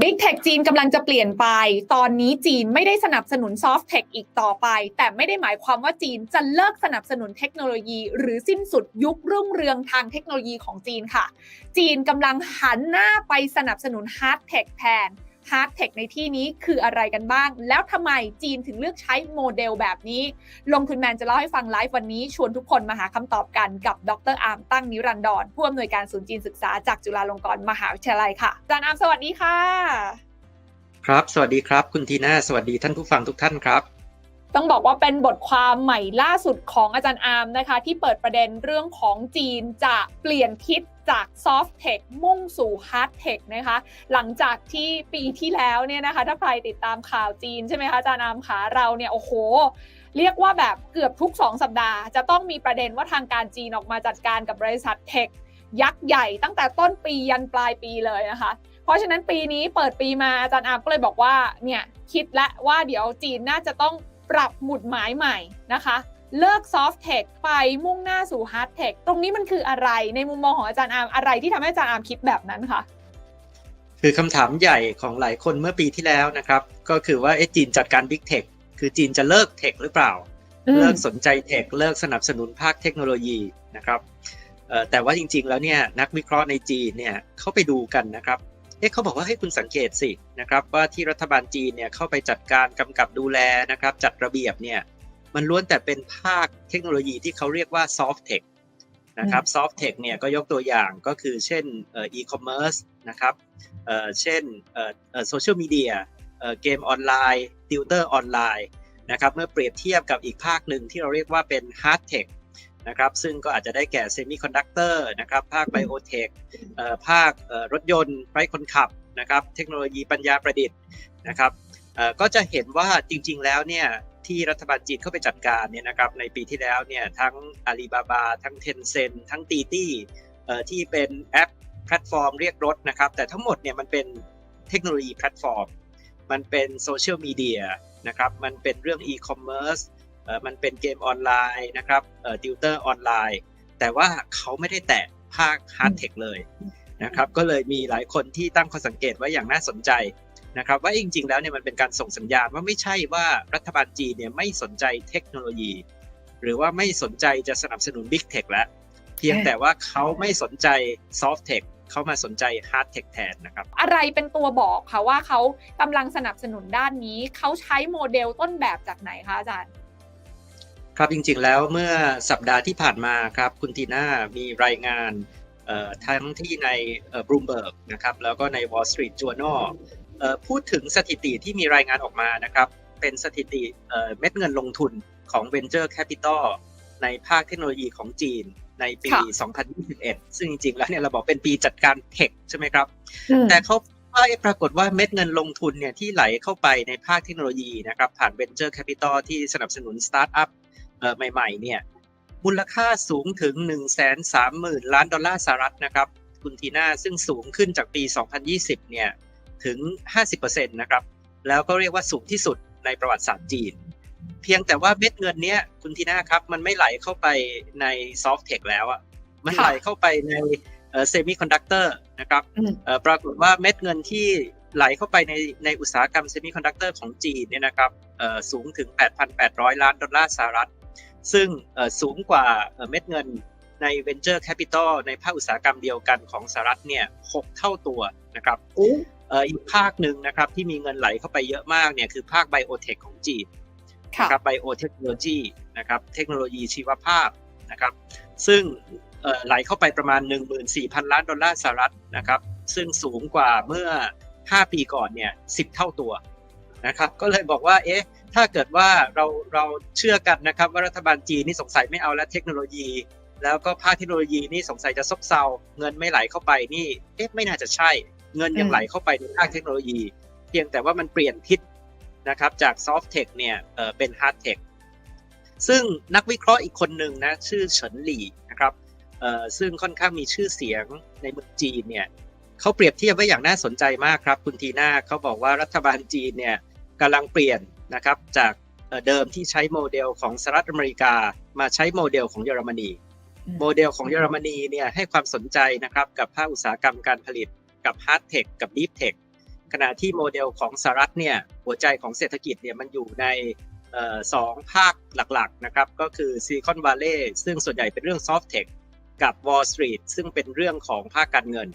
บิ๊กเทคจีนกำลังจะเปลี่ยนไป ตอนนี้จีนไม่ได้สนับสนุนซอฟท์เทคอีกต่อไป แต่ไม่ได้หมายความว่าจีนจะเลิกสนับสนุนเทคโนโลยี หรือสิ้นสุดยุครุ่งเรืองทางเทคโนโลยีของจีนค่ะ จีนกำลังหันหน้าไปสนับสนุนฮาร์ดเทคแทน ฮาร์ดเทคในที่นี้คืออะไรกันบ้าง แล้วทำไมจีนถึงเลือกใช้โมเดลแบบนี้ ลงทุนแมนจะเล่าให้ฟังไลฟ์วันนี้ ชวนทุกคนมาหาคำตอบกันกับดรอาร์มตั้งนิรันดรผู้อำนวยการศูนย์จีนศึกษาจากจุฬาลงกรณ์มหาวิทยาลัยค่ะอาจารย์อาร์มสวัสดีค่ะ ครับ สวัสดีครับ คุณทีน่าสวัสดีท่านผู้ฟังทุกท่านครับ ต้องบอกว่าเป็นบทความใหม่ล่าสุดของอาจารย์อาร์มนะคะ ที่เปิดประเด็นเรื่องของจีนจะเปลี่ยนทิศจาก Soft Tech มุ่งสู่ Hard Tech นะคะ หลังจากที่ปีที่แล้วเนี่ยนะคะ ถ้าใครติดตามข่าวจีนใช่ไหมคะอาจารย์อาร์มขาเราเนี่ยโอ้โหเรียกว่าแบบเกือบทุก 2 สัปดาห์ จะต้องมีประเด็นว่าทางการจีนออกมาจัดการกับบริษัทเทคยักษ์ใหญ่ตั้งแต่ต้นปียันปลายปีเลยนะคะ เพราะฉะนั้นปีนี้เปิดปีมาอาจารย์อาร์มก็เลยบอกว่าเนี่ยคิดและว่าเดี๋ยวจีนน่าจะต้อง ปรับหมุดหมายใหม่นะคะ เลิกซอฟต์เทคไปมุ่งหน้าสู่ฮาร์ดเทคตรงนี้มันคืออะไรในมุมมองของอาจารย์อาร์มอะไรที่ทำให้อาจารย์อาร์มคิดแบบนั้นคะคือคำถามใหญ่ของหลายคนเมื่อปีที่แล้วนะครับ ก็คือว่าเอ๊ะจีนจัดการบิ๊กเทคคือจีนจะเลิกเทคหรือเปล่า เลิกสนใจเทคเลิกสนับสนุนภาคเทคโนโลยีนะครับเอ่อแต่ว่าจริงๆแล้วเนี่ยนักวิเคราะห์ในจีนเนี่ยเขาไปดูกันนะครับ เอ๊ะเขาบอกว่าให้คุณสังเกตสินะครับว่าที่รัฐบาลจีนเนี่ยเข้าไปจัดการกำกับดูแลนะครับจัดระเบียบเนี่ยมันล้วนแต่เป็นภาคเทคโนโลยีที่เขาเรียกว่า soft tech นะครับ soft tech เนี่ยก็ยกตัวอย่างก็คือเช่นเอ่อ e-commerce นะครับเอ่อเช่นเอ่อเอ่อ social media เอ่อเกมออนไลน์ติวเตอร์ออนไลน์นะครับเมื่อเปรียบเทียบกับอีกภาคหนึ่งที่เราเรียกว่าเป็น hard tech นะครับซึ่งก็อาจจะได้แก่เซมิคอนดักเตอร์นะครับภาคไบโอเทคภาครถยนต์ไร้คนขับนะครับเทคโนโลยีปัญญาประดิษฐ์นะครับก็จะเห็นว่าจริง ๆ แล้วเนี่ยที่รัฐบาลจีนเข้าไปจัดการเนี่ยนะครับในปีที่แล้วเนี่ยทั้งอาลีบาบาทั้งเทนเซ็นทั้งตีตี้ที่เป็นแอปแพลตฟอร์มเรียกรถนะครับแต่ทั้งหมดเนี่ยมันเป็นเทคโนโลยีแพลตฟอร์ม มันเป็นโซเชียลมีเดียนะครับมันเป็นเรื่องอีคอมเมิร์ซ มันเป็นเกมออนไลน์นะครับติวเตอร์ออนไลน์ แต่ว่าเขาไม่ได้แตะภาคฮาร์ดเทคเลยนะครับก็เลยมีหลายคนที่ตั้งข้อสังเกตไว้อย่างน่าสนใจนะครับว่าจริงๆแล้วเนี่ยมันเป็นการส่งสัญญาณว่าไม่ใช่ว่ารัฐบาลจีนเนี่ยไม่สนใจเทคโนโลยี หรือว่าไม่สนใจจะสนับสนุนบิ๊กเทคแล้วเพียงแต่ว่าเขาไม่สนใจซอฟต์เทคเขามาสนใจฮาร์ดเทคแทนนะครับ อะไรเป็นตัวบอกคะว่าเขากำลังสนับสนุนด้านนี้ เขาใช้โมเดลต้นแบบจากไหนคะอาจารย์ ครับจริงๆแล้วเมื่อสัปดาห์ที่ผ่านมาครับคุณทีน่ามีรายงานทั้งที่ในบลูมเบิร์กนะครับแล้วก็ใน Wall Street Journal พูดถึงสถิติที่มีรายงานออกมานะครับเป็นสถิติเม็ดเงินลงทุนของ Venture Capital ในภาคเทคโนโลยีของจีนในปี 2021 ซึ่งจริงๆ แล้วเนี่ยเราบอกเป็นปีจัดการเทคใช่ไหมครับ แต่เขาปรากฏว่าเม็ดเงินลงทุนเนี่ยที่ไหลเข้าไปในภาคเทคโนโลยีนะครับผ่าน Venture Capital ที่สนับสนุนสตาร์ทอัพ ใหม่ๆเนี่ยมูลค่าสูงถึง 1 3 0 0 0 0 ล้านดอลลาร์สหรัฐนะครับคุณทีน่าซึ่งสูงขึ้นจากปี 2020 เนี่ยถึง 50%นะครับแล้วก็เรียกว่าสูงที่สุดในประวัติศาสตร์จีน เพียงแต่ว่าเม็ดเงินเนี้ยคุณทีน่าครับ มันไม่ไหลเข้าไปในซอฟต์เทคแล้วอะมันไหลเข้าไปในเซมิคอนดักเตอร์นะครับปรากฏว่าเม็ดเงินที่ไหลเข้าไปในในอุตสาหกรรมเซมิคอนดักเตอร์ของจีนเนี่ยนะครับสูงถึง 8,800 ล้านดอลลาร์สหรัฐ ซึ่งสูงกว่าเม็ดเงินใน Venture Capital ในภาคอุตสาหกรรมเดียวกันของสหรัฐเนี่ย6เท่าตัวนะครับอีกภาคหนึ่งนะครับที่มีเงินไหลเข้าไปเยอะมากเนี่ยคือภาคไบโอเทคของจีนนะครับไบโอเทคโนโลยีนะครับเทคโนโลยีชีวภาพนะครับซึ่งไหลเข้าไปประมาณ 14,000 ล้านดอลลาร์สหรัฐนะครับซึ่งสูงกว่าเมื่อ 5 ปีก่อนเนี่ย10 เท่าตัวนะครับก็เลยบอกว่าเอ๊ะ ถ้าเกิดว่าเราเราเชื่อกันนะครับว่ารัฐบาลจีนนี่สงสัยไม่เอาแล้วเทคโนโลยี แล้วก็ภาคเทคโนโลยีนี่สงสัยจะซบเซาเงินไม่ไหลเข้าไปนี่เอ๊ะไม่น่าจะใช่ เงินยังไหลเข้าไปในภาคเทคโนโลยี เพียงแต่ว่ามันเปลี่ยนทิศนะครับจากซอฟต์เทคเนี่ยเเป็นฮาร์ดเทคซึ่งนักวิเคราะห์อีกคนหนึ่งนะชื่อเฉินหลี่นะครับซึ่งค่อนข้างมีชื่อเสียงในเมืองจีนเนี่ยเขาเปรียบเทียบไว้อย่างน่าสนใจมากครับ คุณทีน่าเขาบอกว่ารัฐบาลจีนเนี่ยกำลังเปลี่ยน นะครับจากเดิมที่ใช้โมเดลของสหรัฐอเมริกามาใช้โมเดลของเยอรมนี โมเดลของเยอรมนีเนี่ยให้ความสนใจนะครับกับภาคอุตสาหกรรมการผลิตกับฮาร์ดเทคกับดีฟเทคขณะที่โมเดลของสหรัฐเนี่ยหัวใจของเศรษฐกิจเนี่ยมันอยู่ในเอ่อสองภาคหลักๆนะครับก็คือซิลิคอนวัลเลย์ซึ่งส่วนใหญ่เป็นเรื่องซอฟต์เทคกับ Wall Street ซึ่งเป็นเรื่องของภาคการเงิน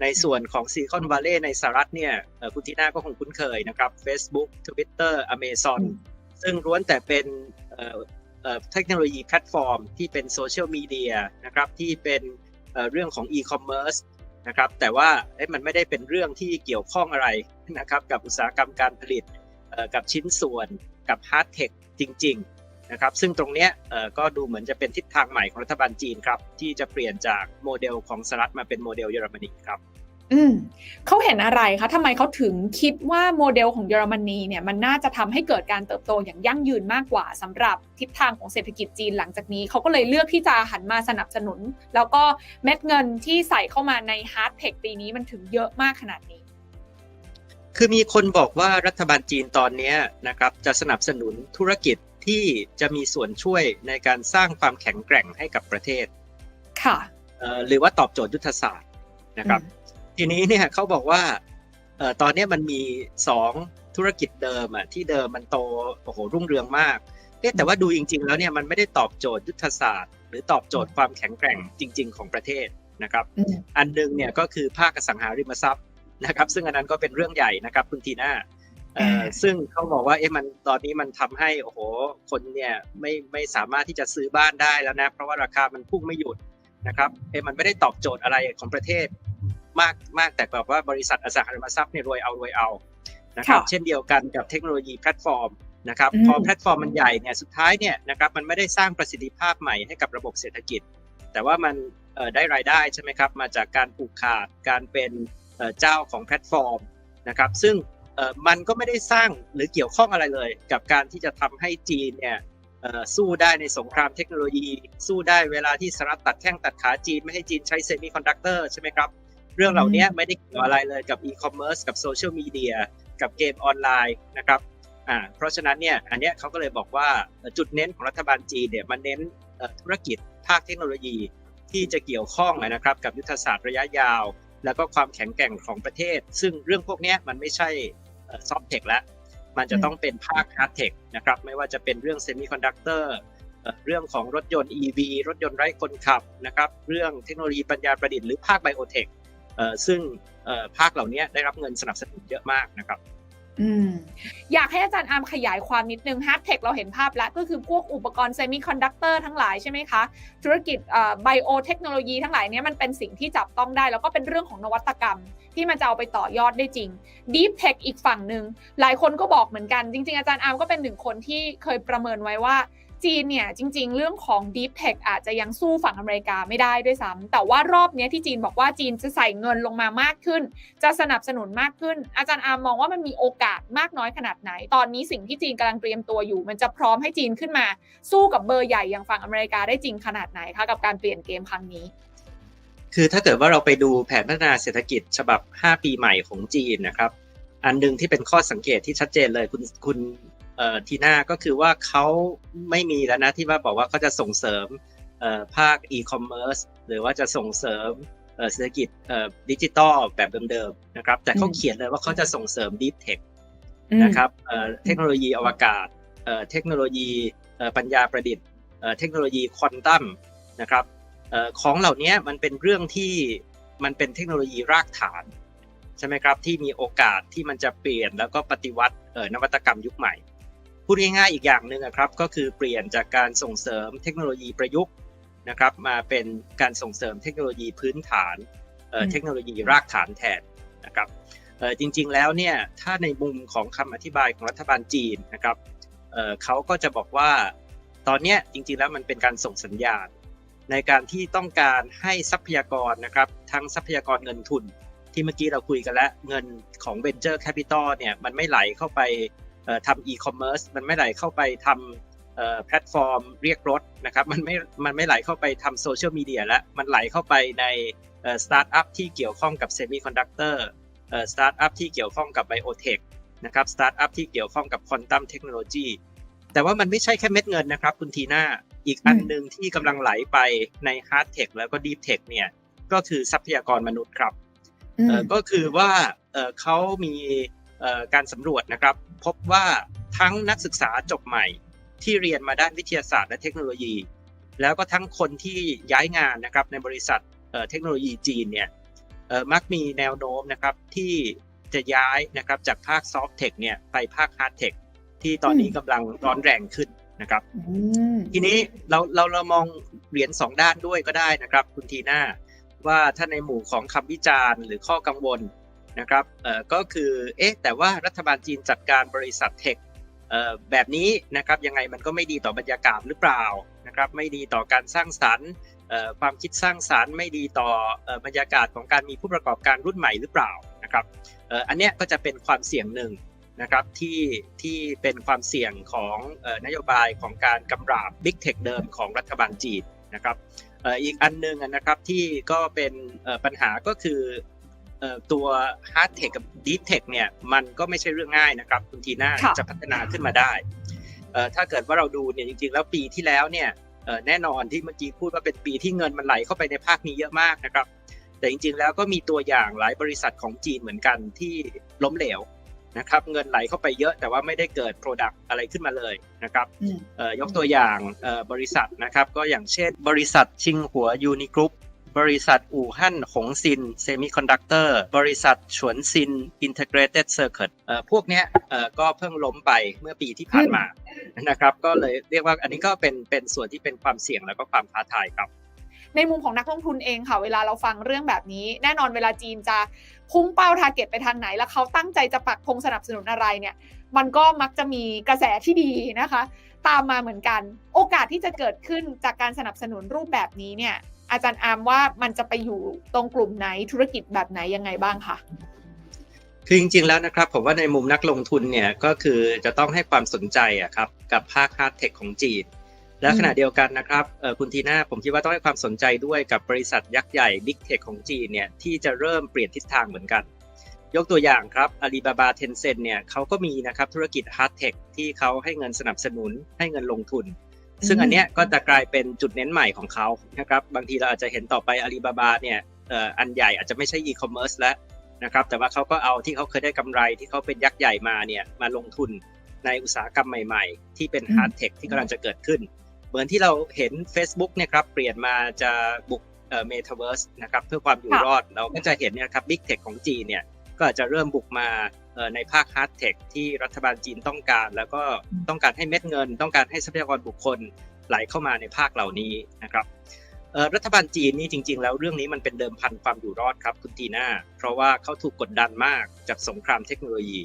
ในส่วนของซิลิคอนวัลเลย์ในสหรัฐเนี่ยคุณทีน่าก็คงคุ้นเคยนะครับ Facebook Twitter Amazon ซึ่งล้วนแต่เป็นเทคโนโลยีแพลตฟอร์ม ที่เป็นโซเชียลมีเดียนะครับที่เป็นเรื่องของอีคอมเมิร์ซนะครับแต่ว่ามันไม่ได้เป็นเรื่องที่เกี่ยวข้องอะไรนะครับกับอุตสาหกรรมการผลิตกับชิ้นส่วนกับฮาร์ดเทคจริง ๆ นะครับซึ่งตรงเนี้ยก็ดูเหมือนจะเป็นทิศทางใหม่ของรัฐบาลจีนครับ ที่จะเปลี่ยนจากโมเดลของสหรัฐมาเป็นโมเดลเยอรมนีครับอืมเขาเห็นอะไรคะทำไมเขาถึงคิดว่าโมเดลของเยอรมนีเนี่ยมันน่าจะทำให้เกิดการเติบโตอย่างยั่งยืนมากกว่าสำหรับทิศทางของเศรษฐกิจจีนหลังจากนี้ เขาก็เลยเลือกที่จะหันมาสนับสนุน แล้วก็เม็ดเงินที่ใส่เข้ามาในฮาร์ดเทคปีนี้มันถึงเยอะมากขนาดนี้ คือมีคนบอกว่ารัฐบาลจีนตอนนี้นะครับจะสนับสนุนธุรกิจที่จะมีส่วนช่วยในการสร้างความแข็งแกร่งให้กับประเทศ ค่ะเอ่อหรือว่าตอบโจทย์ยุทธศาสตร์นะครับ ทีนี้เนี่ยเขาบอกว่าเอ่อตอนนี้มันมีสองธุรกิจเดิมอะที่เดิมมันโตโอ้โหรุ่งเรืองมากเอ๊ะแต่ว่าดูจริง ๆ แล้วเนี่ยมันไม่ได้ตอบโจทย์ยุทธศาสตร์ หรือตอบโจทย์ความแข็งแกร่งจริง ๆ ของประเทศนะครับอืมอันหนึงเนี่ยก็คือภาคอสังหาริมทรัพย์ นะครับ ซึ่งอันนั้นก็เป็นเรื่องใหญ่นะครับคุณทีน่าเอ่อซึ่งเขาบอกว่าเอ๊ะมันตอนนี้มันทำให้โอ้โหคนเนี่ยไม่ไม่สามารถที่จะซื้อบ้านได้แล้วนะ เพราะว่าราคามันพุ่งไม่หยุดนะครับเอ๊ะมันไม่ได้ตอบโจทย์อะไรของประเทศมากมากแต่แบบว่าบริษัทอสังหาริมทรัพย์เนี่ยรวยเอารวยเอานะครับค่ะเช่นเดียวกันกับเทคโนโลยีแพลตฟอร์มนะครับอืมพอแพลตฟอร์มมันใหญ่เนี่ยสุดท้ายเนี่ยนะครับมันไม่ได้สร้างประสิทธิภาพใหม่ให้กับระบบเศรษฐกิจ แต่ว่ามันเอ่อได้รายได้ใช่ไหมครับมาจากการผูกขาดการเป็น เจ้าของแพลตฟอร์มนะครับซึ่งมันก็ไม่ได้สร้างหรือเกี่ยวข้องอะไรเลย กับการที่จะทำให้จีนเนี่ยสู้ได้ในสงครามเทคโนโลยี สู้ได้เวลาที่สหรัฐตัดแข้งตัดขาจีน ไม่ให้จีนใช้เซมิคอนดักเตอร์ใช่ไหมครับ เรื่องเหล่านี้ไม่ได้เกี่ยวอะไรเลยกับอีคอมเมิร์ซกับโซเชียลมีเดียกับเกมออนไลน์นะครับอ่าเพราะฉะนั้นเนี่ยอันเนี้ยเขาก็เลยบอกว่าจุดเน้นของรัฐบาลจีนเนี่ยมันเน้นธุรกิจภาคเทคโนโลยีที่จะเกี่ยวข้องนะครับกับยุทธศาสตร์ระยะยาว แล้วก็ความแข็งแกร่งของประเทศ ซึ่งเรื่องพวกเนี้ยมันไม่ใช่ซอฟต์เทคแล้วมันจะต้องเป็นภาคฮาร์ดเทคนะครับไม่ว่าจะเป็นเรื่องเซมิคอนดักเตอร์เรื่องของรถยนต์ EV รถยนต์ไร้คนขับนะครับเรื่องเทคโนโลยีปัญญาประดิษฐ์หรือภาคไบโอเทคซึ่งเอ่อภาคเหล่านี้ได้รับเงินสนับสนุนเยอะมากนะครับ อยากให้อาจารย์อาร์มขยายความนิดนึงฮาร์ดเทคเราเห็นภาพแล้ว ก็คือพวกอุปกรณ์เซมิคอนดักเตอร์ทั้งหลายใช่ไหมคะ ธุรกิจไบโอเทคโนโลยีทั้งหลายเนี้ยมันเป็นสิ่งที่จับต้องได้ แล้วก็เป็นเรื่องของนวัตกรรม ที่มันจะเอาไปต่อยอดได้จริง Deep Tech อีกฝั่งหนึ่งหลายคนก็บอกเหมือนกัน จริง ๆ อาจารย์อาร์มก็เป็นหนึ่งคนที่เคยประเมินไว้ว่า จีนเนี่ยจริง ๆ เรื่องของ Deep Tech อาจจะยังสู้ฝั่งอเมริกาไม่ได้ด้วยซ้ำแต่ว่ารอบนี้ที่จีนบอกว่าจีนจะใส่เงินลงมามากขึ้น จะสนับสนุนมากขึ้น อาจารย์อาร์มมองว่ามันมีโอกาสมากน้อยขนาดไหน ตอนนี้สิ่งที่จีนกำลังเตรียมตัวอยู่ มันจะพร้อมให้จีนขึ้นมา สู้กับเบอร์ใหญ่อย่างฝั่งอเมริกาได้จริงขนาดไหนคะกับการเปลี่ยนเกมครั้งนี้ คือถ้าเกิดว่าเราไปดูแผนพัฒนาเศรษฐกิจฉบับ 5 ปีใหม่ของจีนนะครับอันหนึ่งที่เป็นข้อสังเกตที่ชัดเจนเลยคุณคุณ ทีน่าก็คือว่าเขาไม่มีแล้วนะที่ว่าบอกว่าเขาจะส่งเสริมเอ่อภาคอีคอมเมิร์ซหรือว่าจะส่งเสริมเอ่อเศรษฐกิจเอ่อดิจิตอลแบบเดิมๆนะครับ แต่เขาอืมเขียนเลยว่าเขาจะส่งเสริม Deep Tech อืมนะครับเอ่อเทคโนโลยีอวกาศเอ่อเทคโนโลยีเอ่อปัญญาประดิษฐ์เอ่อเทคโนโลยีควอนตัมนะครับเอ่อของเหล่านี้มันเป็นเรื่องที่มันเป็นเทคโนโลยีรากฐานใช่ไหมครับที่มีโอกาสที่มันจะเปลี่ยนแล้วก็ปฏิวัติเอ่อนวัตกรรมยุคใหม่ พูดง่ายๆอีกอย่างหนึ่งอะครับก็คือเปลี่ยนจากการส่งเสริมเทคโนโลยีประยุกต์นะครับมาเป็นการส่งเสริมเทคโนโลยีพื้นฐานเอ่ออืมเทคโนโลยีรากฐานแทนนะครับเอ่อจริงๆแล้วเนี่ยถ้าในมุมของคำอธิบายของรัฐบาลจีนนะครับเอ่อเขาก็จะบอกว่าตอนเนี้ยจริงๆแล้วมันเป็นการส่งสัญญาณ ในการที่ต้องการให้ทรัพยากรนะครับทั้งทรัพยากรเงินทุน ที่เมื่อกี้เราคุยกันแล้วเงินของ Venture Capital เนี่ยมันไม่ไหลเข้าไป เอ่อทำ e-commerce มันไม่ไหลเข้าไปทำเอ่อแพลตฟอร์มเรียกรถนะครับมันไม่มันไม่ไหลเข้าไปทำโซเชียลมีเดียแล้วมันไหลเข้าไปในสตาร์ทอัพที่เกี่ยวข้องกับเซมิคอนดักเตอร์สตาร์ทอัพที่เกี่ยวข้องกับไบโอเทคนะครับสตาร์ทอัพที่เกี่ยวข้องกับควอนตัมเทคโนโลยีแต่ว่ามันไม่ใช่แค่เม็ดเงินนะครับ คุณทีน่าอีกอันหนึ่งที่กำลังไหลไปในฮาร์ดเทคแล้วก็ดีฟเทคเนี่ยก็คือทรัพยากรมนุษย์ครับอืมเอ่อก็คือว่าเอ่อเขามีเอ่อ การสำรวจนะครับ พบว่าทั้งนักศึกษาจบใหม่ที่เรียนมาด้านวิทยาศาสตร์และเทคโนโลยี แล้วก็ทั้งคนที่ย้ายงานนะครับในบริษัทเอ่อเทคโนโลยีจีนเนี่ยเอ่อมักมีแนวโน้มนะครับที่จะย้ายนะครับจากภาคซอฟต์เทคเนี่ยไปภาคฮาร์ดเทคที่ตอนนี้กำลังร้อนแรงขึ้นนะครับอืมทีนี้เราเราเรามองเหรียญสองด้านด้วยก็ได้นะครับ คุณทีน่าว่าถ้าในหมู่ของคำวิจารณ์หรือข้อกังวล นะครับเอ่อก็คือเอ๊ะแต่ว่ารัฐบาลจีนจัดการบริษัทเทคเอ่อแบบนี้นะครับยังไงมันก็ไม่ดีต่อบรรยากาศหรือเปล่านะครับไม่ดีต่อการสร้างสรรค์เอ่อความคิดสร้างสรรค์ไม่ดีต่อเอ่อบรรยากาศของการมีผู้ประกอบการรุ่นใหม่หรือเปล่านะครับเอ่ออันเนี้ยก็จะเป็นความเสี่ยงหนึ่งนะครับที่ที่เป็นความเสี่ยงของเออนโยบายของการกำราบ Big Tech เดิมของรัฐบาลจีนนะครับเอ่ออีกอันหนึงนะครับที่ก็เป็นเอ่อปัญหาก็คือ ตัว Hard Tech กับ Deep Tech เนี่ยมันก็ไม่ใช่เรื่องง่ายนะครับ คุณทีน่าค่ะจะพัฒนาขึ้นมาได้เอ่อถ้าเกิดว่าเราดูเนี่ยจริงๆ แล้วปีที่แล้วเนี่ยเอ่อแน่นอนที่เมื่อกี้พูดว่าเป็นปีที่เงินมันไหลเข้าไปในภาคนี้เยอะมากนะครับ แต่จริงๆแล้วก็มีตัวอย่างหลายบริษัทของจีนเหมือนกันที่ล้มเหลวนะครับเงินไหลเข้าไปเยอะแต่ว่าไม่ได้เกิด Product อะไรขึ้นมาเลยนะครับอืมเอ่อยกตัวอย่างเอ่อบริษัทนะครับก็อย่างเช่น บริษัทชิงหัวยูนิกรุ๊ป บริษัทอู่ฮั่นหงซินเซมิคอนดักเตอร์บริษัทฉวนซินอินเทเกรเต็ดเซอร์เคิตพวกเนี้ยเอ่อก็เพิ่งล้มไปเมื่อปีที่ผ่านมานะครับก็เลยเรียกว่าอันนี้ก็เป็นเป็นส่วนที่เป็นความเสี่ยงแล้วก็ความท้าทายครับในมุมของนักลงทุนเองค่ะ เวลาเราฟังเรื่องแบบนี้ แน่นอนเวลาจีนจะพุ่งเป้าทาร์เก็ตไปทางไหน แล้วเขาตั้งใจจะปักธงสนับสนุนอะไรเนี่ย มันก็มักจะมีกระแสที่ดีนะคะ ตามมาเหมือนกัน โอกาสที่จะเกิดขึ้นจากการสนับสนุนรูปแบบนี้เนี่ย อาจารย์อาร์มว่ามันจะไปอยู่ตรงกลุ่มไหนธุรกิจแบบไหนยังไงบ้างคะคือจริงๆแล้วนะครับผมว่าในมุมนักลงทุนเนี่ยก็คือจะต้องให้ความสนใจอะครับกับภาคฮาร์ดเทคของจีน และขณะเดียวกันนะครับคุณทีน่าผมคิดว่าต้องให้ความสนใจด้วยกับบริษัทยักษ์ใหญ่บิ๊กเทคของจีนเนี่ยที่จะเริ่มเปลี่ยนทิศทางเหมือนกัน ยกตัวอย่างครับอาลีบาบาเทนเซ็นเนี่ยเขาก็มีนะครับธุรกิจฮาร์ดเทคที่เขาให้เงินสนับสนุนให้เงินลงทุน ซึ่งอันเนี้ยก็จะกลายเป็นจุดเน้นใหม่ของเขานะครับบางทีเราอาจจะเห็นต่อไปอาลีบาบาเนี่ยเอ่ออันใหญ่อาจจะไม่ใช่อีคอมเมิร์ซแล้วนะครับแต่ว่าเขาก็เอาที่เขาเคยได้กำไรที่เขาเป็นยักษ์ใหญ่มาเนี่ยมาลงทุนในอุตสาหกรรมใหม่ๆ ที่เป็นอืมฮาร์ดเทคที่กำลังจะเกิดขึ้น เหมือนที่เราเห็น Facebook เนี่ยครับเปลี่ยนมาจะบุกเอ่อเมตาเวิร์สนะครับเพื่อความอยู่รอดเราก็จะเห็นเนี่ยครับบิ๊กเทคของจีนเนี่ยก็อาจจะเริ่มบุกมาเอ่อ ในภาคฮาร์ดเทคที่รัฐบาลจีนต้องการ แล้วก็ต้องการให้เม็ดเงิน ต้องการให้ทรัพยากรบุคคลไหลเข้ามาในภาคเหล่านี้นะครับเอ่อรัฐบาลจีนนี่จริง ๆ แล้วเรื่องนี้มันเป็นเดิมพันความอยู่รอดครับคุณทีน่าเพราะว่าเขาถูกกดดันมากจากสงครามเทคโนโลยี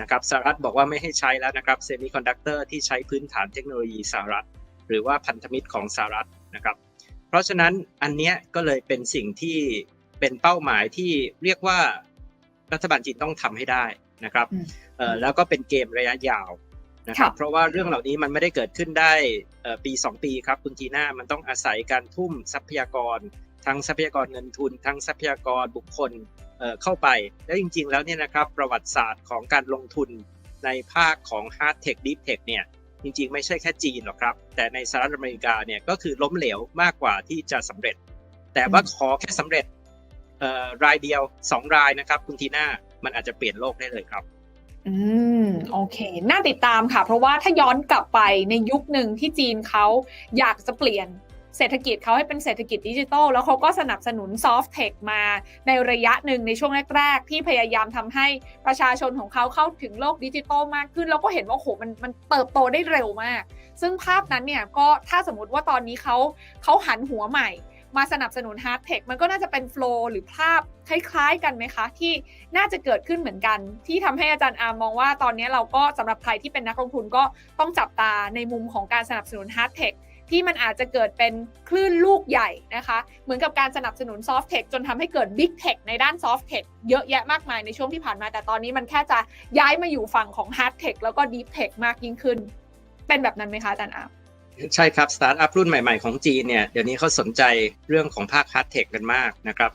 นะครับสหรัฐบอกว่าไม่ให้ใช้แล้วนะครับเซมิคอนดักเตอร์ที่ใช้พื้นฐานเทคโนโลยีสหรัฐ หรือว่าพันธมิตรของสหรัฐนะครับ เพราะฉะนั้นอันเนี้ยก็เลยเป็นสิ่งที่เป็นเป้าหมายที่เรียกว่ารัฐบาลจีนต้องทำให้ได้ นะครับอืมเอ่อแล้วก็เป็นเกมระยะยาวนะครับค่ะเพราะว่าเรื่องเหล่านี้มันไม่ได้เกิดขึ้นได้เอ่อปี 2 ปีครับคุณจีน่ามันต้องอาศัยการทุ่มทรัพยากร ทั้งทรัพยากรเงินทุน ทั้งทรัพยากรบุคคลเอ่อเข้าไป แล้วจริง ๆ แล้วเนี่ยนะครับประวัติศาสตร์ของการลงทุนในภาคของ Hard Tech Deep Tech เนี่ยจริง ๆ ไม่ใช่แค่จีนหรอกครับ แต่ในสหรัฐอเมริกาเนี่ยก็คือล้มเหลวมากกว่าที่จะสำเร็จ แต่ว่าขอแค่สำเร็จเอ่อรายเดียว 2 รายนะครับคุณทีน่า มันอาจจะเปลี่ยนโลกได้เลยครับอืมโอเค น่าติดตามค่ะ เพราะว่าถ้าย้อนกลับไปในยุคหนึ่งที่จีนเขาอยากจะเปลี่ยนเศรษฐกิจเขาให้เป็นเศรษฐกิจดิจิทัลแล้วเขาก็สนับสนุนซอฟต์เทคมาในระยะหนึ่งในช่วงแรก ๆ ที่พยายามทำให้ประชาชนของเขาเข้าถึงโลกดิจิทัลมากขึ้น แล้วก็เห็นว่าโหมันมันเติบโตได้เร็วมาก ซึ่งภาพนั้นเนี่ยก็ถ้าสมมติว่าตอนนี้เขาเขาหันหัวใหม่ มาสนับสนุนฮาร์ดเทคมันก็น่าจะเป็นโฟล์หรือภาพคล้ายๆกันไหมคะ ที่น่าจะเกิดขึ้นเหมือนกัน ที่ทำให้อาจารย์อาร์มองว่าตอนนี้เราก็สำหรับใครที่เป็นนักลงทุนก็ต้องจับตาในมุมของการสนับสนุนฮาร์ดเทคที่มันอาจจะเกิดเป็นคลื่นลูกใหญ่นะคะ เหมือนกับการสนับสนุนซอฟต์เทคจนทำให้เกิดบิ๊กเทคในด้านซอฟต์เทคเยอะแยะมากมายในช่วงที่ผ่านมา แต่ตอนนี้มันแค่จะย้ายมาอยู่ฝั่งของฮาร์ดเทคแล้วก็ดีฟเทคมากยิ่งขึ้น เป็นแบบนั้นไหมคะอาจารย์อาร์ ใช่ครับสตาร์ทอัพรุ่นใหม่ๆของจีนเนี่ยเดี๋ยวนี้เขาสนใจเรื่องของภาคฮาร์ดเทคกันมากนะครับ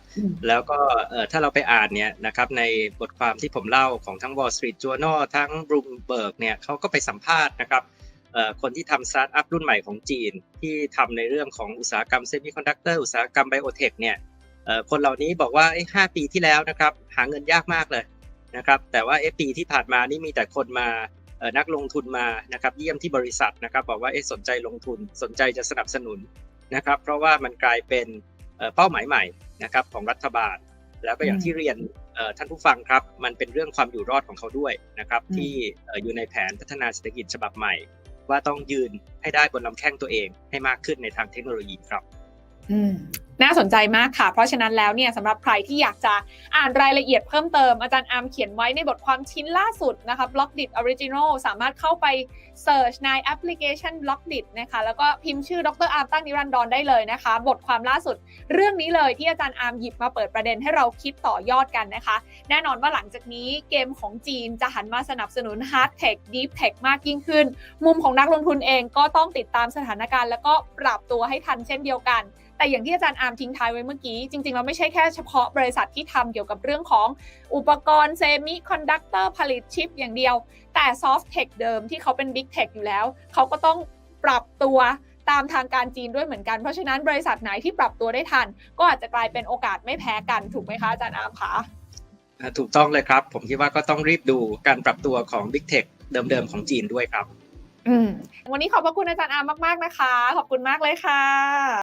แล้วก็เอ่อถ้าเราไปอ่านเนี่ยนะครับในบทความที่ผมเล่าของทั้ง Wall Street Journal ทั้ง Bloomberg เนี่ยเขาก็ไปสัมภาษณ์นะครับเอ่อคนที่ทำสตาร์ทอัพรุ่นใหม่ของจีน ที่ทำในเรื่องของอุตสาหกรรมเซมิคอนดักเตอร์อุตสาหกรรมไบโอเทคเนี่ยเอ่อคนเหล่านี้บอกว่าเอ้ยห้าปีที่แล้วนะครับหาเงินยากมากเลยนะครับแต่ว่าเอะปีที่ผ่านมานี่มีแต่คนมาเอ่อ นักลงทุนมานะครับเยี่ยมที่บริษัทนะครับบอกว่าเอะสนใจลงทุนสนใจจะสนับสนุนนะครับเพราะว่ามันกลายเป็นเอ่อเป้าหมายใหม่นะครับของรัฐบาล แล้วก็อย่างที่เรียนเอ่อท่านผู้ฟังครับ มันเป็นเรื่องความอยู่รอดของเขาด้วยนะครับอืมที่เอ่ออยู่ในแผนพัฒนาเศรษฐกิจฉบับใหม่ ว่าต้องยืนให้ได้บนลำแข้งตัวเองให้มากขึ้นในทางเทคโนโลยีครับ อืม น่าสนใจมากค่ะ เพราะฉะนั้นแล้วเนี่ยสำหรับใครที่อยากจะอ่านรายละเอียดเพิ่มเติม อาจารย์อาร์มเขียนไว้ในบทความชิ้นล่าสุดนะคะ Blockdit Original สามารถเข้าไป Search ในแอปพลิเคชัน Blockdit นะคะ แล้วก็พิมพ์ชื่อดรอาร์มตั้งนิรันดรได้เลยนะคะ บทความล่าสุดเรื่องนี้เลยที่อาจารย์อาร์มหยิบมาเปิดประเด็นให้เราคิดต่อยอดกันนะคะ แน่นอนว่าหลังจากนี้เกมของจีนจะหันมาสนับสนุน Hard Tech Deep Tech มากยิ่งขึ้น มุมของนักลงทุนเองก็ต้องติดตามสถานการณ์ แล้วก็ปรับตัวให้ทันเช่นเดียวกัน แต่อย่างที่อาจารย์อาร์มทิ้งท้ายไว้เมื่อกี้ จริงๆเราไม่ใช่แค่เฉพาะบริษัทที่ทำเกี่ยวกับเรื่องของอุปกรณ์เซมิคอนดักเตอร์ผลิตชิปอย่างเดียว แต่ซอฟต์เทคเดิมที่เขาเป็นบิ๊กเทคอยู่แล้ว เขาก็ต้องปรับตัวตามทางการจีนด้วยเหมือนกัน เพราะฉะนั้นบริษัทไหนที่ปรับตัวได้ทัน ก็อาจจะกลายเป็นโอกาสไม่แพ้กันถูกไหมคะอาจารย์อาร์มคะอ่าถูกต้องเลยครับ ผมคิดว่าก็ต้องรีบดูการปรับตัวของ Big Tech เดิมๆของจีนด้วยครับอืมวันนี้ขอบพระคุณอาจารย์อาร์มมาก ๆ นะคะ ขอบคุณมากเลยค่ะ